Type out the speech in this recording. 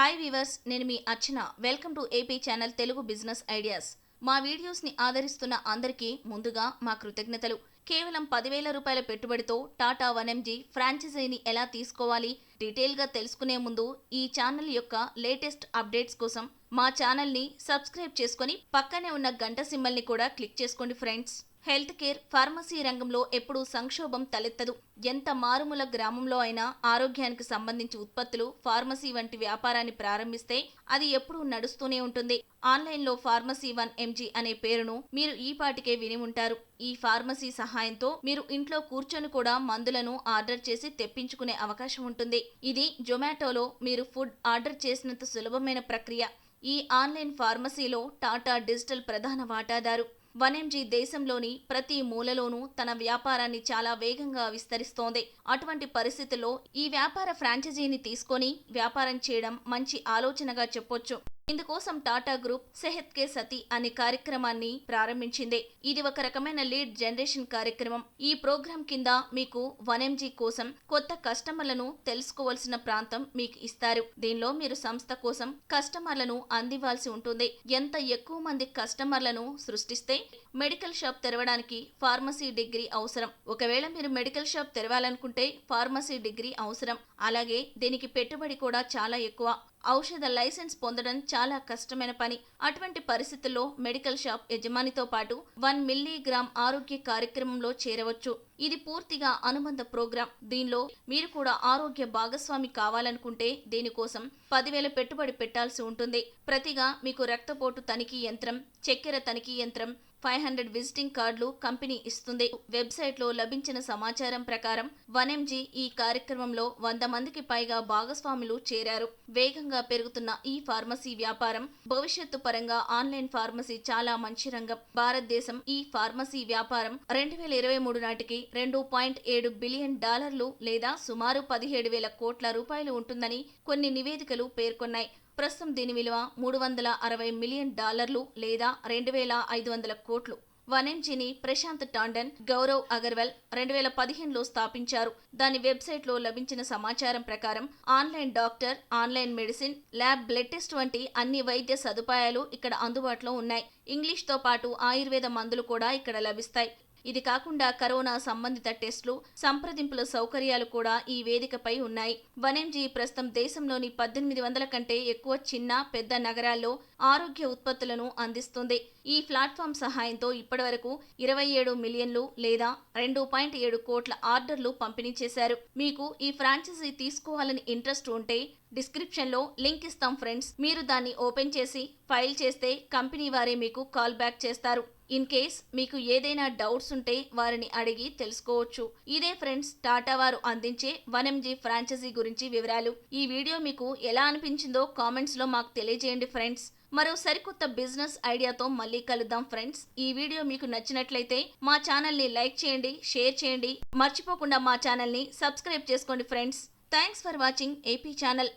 Hi viewers నేను మీ Archana. Welcome to AP channel Telugu business ideas మా వీడియోస్ని ఆదరిస్తున్న అందరికీ ముందుగా మా కృతజ్ఞతలు. కేవలం పదివేల రూపాయల పెట్టుబడితో టాటా వన్ ఎంజీ ఫ్రాంచైజీని ఎలా తీసుకోవాలి? డీటెయిల్గా తెలుసుకునే ముందు ఈ ఛానల్ యొక్క లేటెస్ట్ అప్డేట్స్ కోసం మా ఛానల్ని సబ్స్క్రైబ్ చేసుకొని పక్కనే ఉన్న గంట సింబల్ని కూడా క్లిక్ చేసుకోండి ఫ్రెండ్స్. హెల్త్ కేర్ ఫార్మసీ రంగంలో ఎప్పుడూ సంక్షోభం తలెత్తదు. ఎంత మారుమూల గ్రామంలో అయినా ఆరోగ్యానికి సంబంధించి ఉత్పత్తులు ఫార్మసీ వంటి వ్యాపారాన్ని ప్రారంభిస్తే అది ఎప్పుడూ నడుస్తూనే ఉంటుంది. ఆన్లైన్లో ఫార్మసీ వన్ ఎంజీ అనే పేరును మీరు ఈ పాటికే విని ఉంటారు. ఈ ఫార్మసీ సహాయంతో మీరు ఇంట్లో కూర్చొని కూడా మందులను ఆర్డర్ చేసి తెప్పించుకునే అవకాశం ఉంటుంది. ఇది జొమాటోలో మీరు ఫుడ్ ఆర్డర్ చేసినంత సులభమైన ప్రక్రియ. ఈ ఆన్లైన్ ఫార్మసీలో టాటా డిజిటల్ ప్రధాన వాటాదారు. వన్ ఎంజీ దేశంలోని ప్రతి మూలలోనూ తన వ్యాపారాన్ని చాలా వేగంగా విస్తరిస్తోంది. అటువంటి పరిస్థితుల్లో ఈ వ్యాపార ఫ్రాంచైజీని తీసుకొని వ్యాపారం చేయడం మంచి ఆలోచనగా చెప్పొచ్చు. ఇందుకోసం టాటా గ్రూప్ సెహత్ కే సతి అనే కార్యక్రమాన్ని ప్రారంభించింది. ఇది ఒక రకమైన లీడ్ జనరేషన్ కార్యక్రమం. ఈ ప్రోగ్రాం కింద మీకు వన్ ఎంజీ కోసం కొత్త కస్టమర్లను తెలుసుకోవాల్సిన ప్రాంతం మీకు ఇస్తారు. దీనిలో మీరు సంస్థ కోసం కస్టమర్లను అందివ్వాల్సి ఉంటుంది. ఎంత ఎక్కువ మంది కస్టమర్లను సృష్టిస్తే మెడికల్ షాప్ తెరవడానికి ఫార్మసీ డిగ్రీ అవసరం. ఒకవేళ మీరు మెడికల్ షాప్ తెరవాలనుకుంటే ఫార్మసీ డిగ్రీ అవసరం. అలాగే దీనికి పెట్టుబడి కూడా చాలా ఎక్కువ. ఔషధ లైసెన్స్ పొందడం చాలా కష్టమైన పని. అటువంటి పరిస్థితుల్లో మెడికల్ షాప్ యజమానితో పాటు వన్ మిల్లీగ్రామ్ ఆరోగ్య కార్యక్రమంలో చేరవచ్చు. ఇది పూర్తిగా అనుబంధ ప్రోగ్రాం. దీనిలో మీరు కూడా ఆరోగ్య భాగస్వామి కావాలనుకుంటే దీనికోసం పదివేల పెట్టుబడి పెట్టాల్సి ఉంటుంది. ప్రతిగా మీకు రక్తపోటు తనిఖీ యంత్రం చక్కెర తనిఖీ యంత్రం ఫైవ్ హండ్రెడ్ విజిటింగ్ కార్డులు కంపెనీ ఇస్తుంది. వెబ్సైట్లో లభించిన సమాచారం ప్రకారం వన్ ఎంజీ ఈ కార్యక్రమంలో వంద మందికి పైగా భాగస్వాములు చేరారు. వేగంగా పెరుగుతున్న ఈ ఫార్మసీ వ్యాపారం భవిష్యత్తు పరంగా ఆన్లైన్ ఫార్మసీ చాలా మంచి రంగం. భారతదేశం ఈ ఫార్మసీ వ్యాపారం రెండు వేల ఇరవై మూడు నాటికి రెండు పాయింట్ ఏడు బిలియన్ డాలర్లు లేదా సుమారు పదిహేడు వేల కోట్ల రూపాయలు ఉంటుందని కొన్ని నివేదికలు పేర్కొన్నాయి. ప్రస్తుతం దీని విలువ మూడు వందల అరవై మిలియన్ డాలర్లు లేదా రెండు వేల ఐదు వందల కోట్లు. వనెంజిని ప్రశాంత్ టాండన్ గౌరవ్ అగర్వాల్ రెండు వేల పదిహేనులో స్థాపించారు. దాని వెబ్సైట్లో లభించిన సమాచారం ప్రకారం online doctor online medicine lab blood test వంటి అన్ని వైద్య సదుపాయాలు ఇక్కడ అందుబాటులో ఉన్నాయి. ఇంగ్లీష్తో పాటు ఆయుర్వేద మందులు కూడా ఇక్కడ లభిస్తాయి. ఇది కాకుండా కరోనా సంబంధిత టెస్టులు సంప్రదింపుల సౌకర్యాలు కూడా ఈ వేదికపై ఉన్నాయి. వనెంజీ ప్రస్తుతం దేశంలోని పద్దెనిమిది వందల కంటే ఎక్కువ చిన్న పెద్ద నగరాల్లో ఆరోగ్య ఉత్పత్తులను అందిస్తుంది. ఈ ప్లాట్ఫామ్ సహాయంతో ఇప్పటివరకు ఇరవై ఏడు మిలియన్లు లేదా రెండు పాయింట్ ఏడు కోట్ల ఆర్డర్లు పంపిణీ చేశారు. మీకు ఈ ఫ్రాంచైజీ తీసుకోవాలని ఇంట్రెస్ట్ ఉంటే డిస్క్రిప్షన్లో లింక్ ఇస్తాం ఫ్రెండ్స్. మీరు దాన్ని ఓపెన్ చేసి ఫైల్ చేస్తే కంపెనీ వారే మీకు కాల్ బ్యాక్ చేస్తారు. ఇన్ కేస్ మీకు ఏదైనా డౌట్స్ ఉంటే వారిని అడిగి తెలుసుకోవచ్చు. ఇదే ఫ్రెండ్స్ టాటా వారు అందించే వన్ ఎంజీ ఫ్రాంచైజీ గురించి వివరాలు. ఈ వీడియో మీకు ఎలా అనిపించిందో కామెంట్స్లో మాకు తెలియజేయండి ఫ్రెండ్స్. మరో సరికొత్త బిజినెస్ ఐడియాతో మళ్ళీ కలుద్దాం ఫ్రెండ్స్. ఈ వీడియో మీకు నచ్చినట్లయితే మా ఛానల్ని లైక్ చేయండి షేర్ చేయండి. మర్చిపోకుండా మా ఛానల్ని సబ్స్క్రైబ్ చేసుకోండి friends. Thanks for watching AP channel.